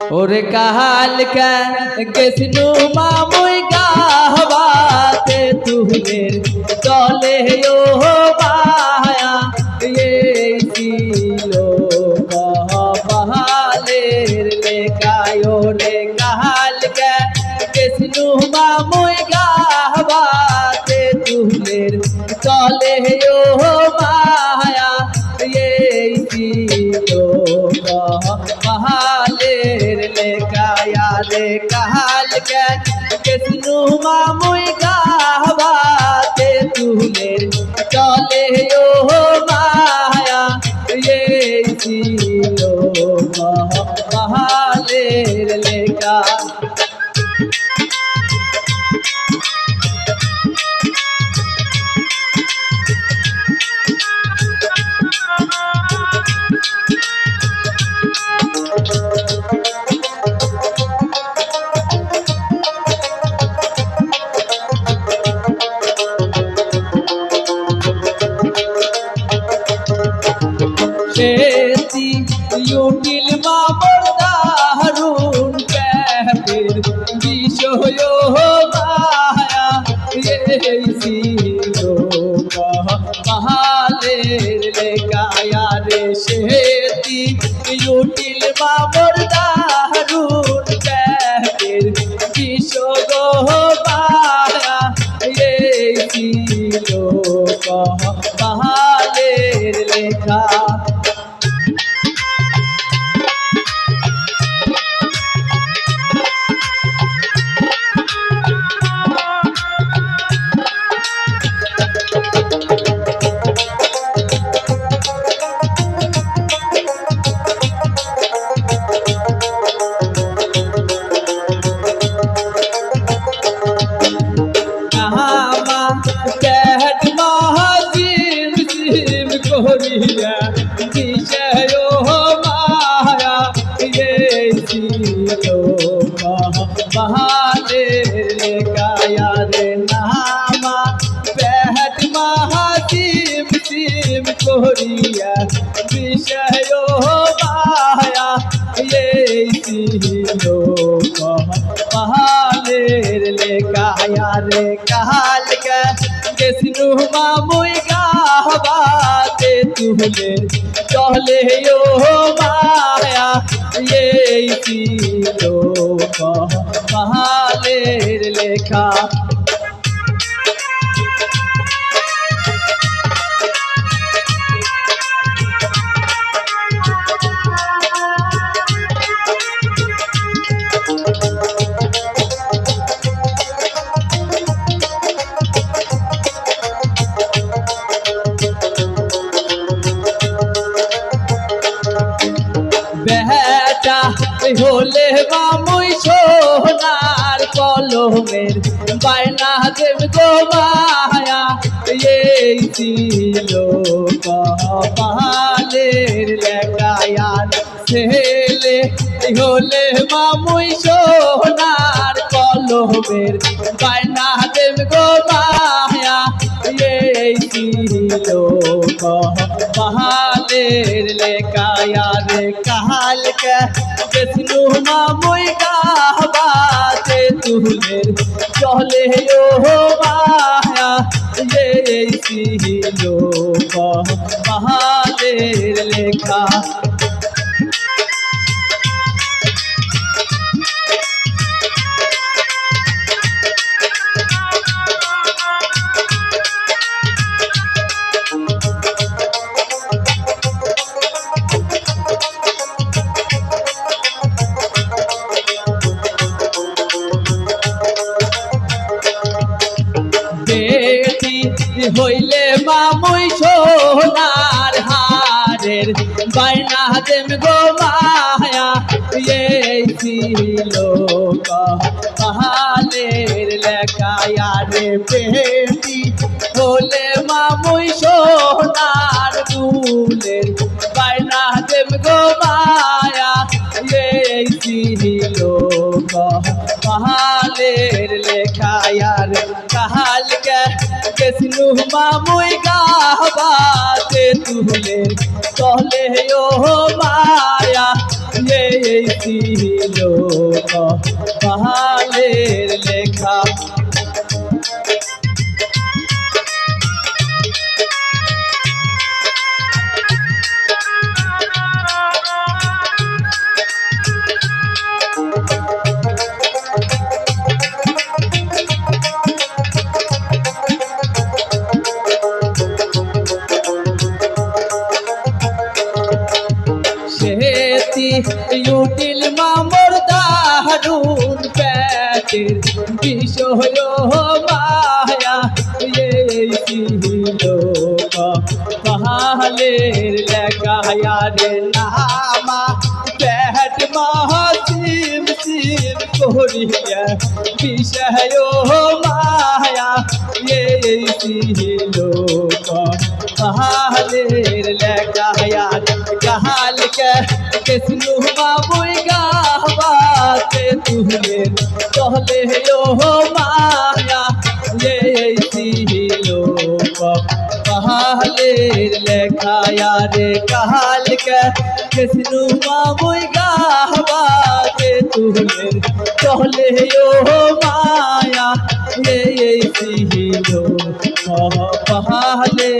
ওরে কাহাল গেছিনু মামুই গাহবাতে তুহের চলে ও বায়া এই ছিল পাহালের লেখায় ওরে কাহাল গেছিনু মামুই গাহবাতে তুহের চলে ও কেসনু মামুই গাহবাতে खेती ইউটিল মামলা হারুন প্যাপের বিষয় মায়া। এই ছিল মহালের লেখায়া রে প্যাপের বিষয় মায়া। এই ছিল মহালের মায়া এই ছিল মহালের কায়া রে নামা পেহট মহাজিম জিম করিয়া বিষয় মায়া এই ছিল মহালের লেখায়া রে কাহাল গেছিনু মামুই গাহবাতে তুহলে চলে ও মায়া এই ছিল মহালের লেখা। বেটা হলে মামুই সোনার কলমের বায়না দেব গো মায়া। এই ছিল কপালের লেখায়ার ছেলে। হলে মামুই সোনার কলমের বায়না এই ছিল কপালের লেখায়ার কাহাল গেছিনু মামুই গাহবাতে তুলের চলে ও মায়া এই ছিল মহালের লেখা বেটি হইলে মামুই সোনার হারের বাইনা দেম গো মায়া, এই ছিল কাহালের লেখায়া রে প্রেমী। হলে মামুই সোনার দুলের यार कहल के कैसनु मामुई गाहबा ते तुहले कहले यो माया ये लो लोग बहाले लेखा ইউটিল মামর দারুণ প্যাটের বিষয় মায়া এই ছিল পাহালের লেখায়া রে নামা। প্যাট মহাসিম সিম করিয়া বিষয় মায়া এই ছিল চলে ও মায়া ছিল কালের লেখায়া রে কালকে কৃষ্ণু মামুই গাহবাতে তুলে চলে ও মায়া ছিল কালের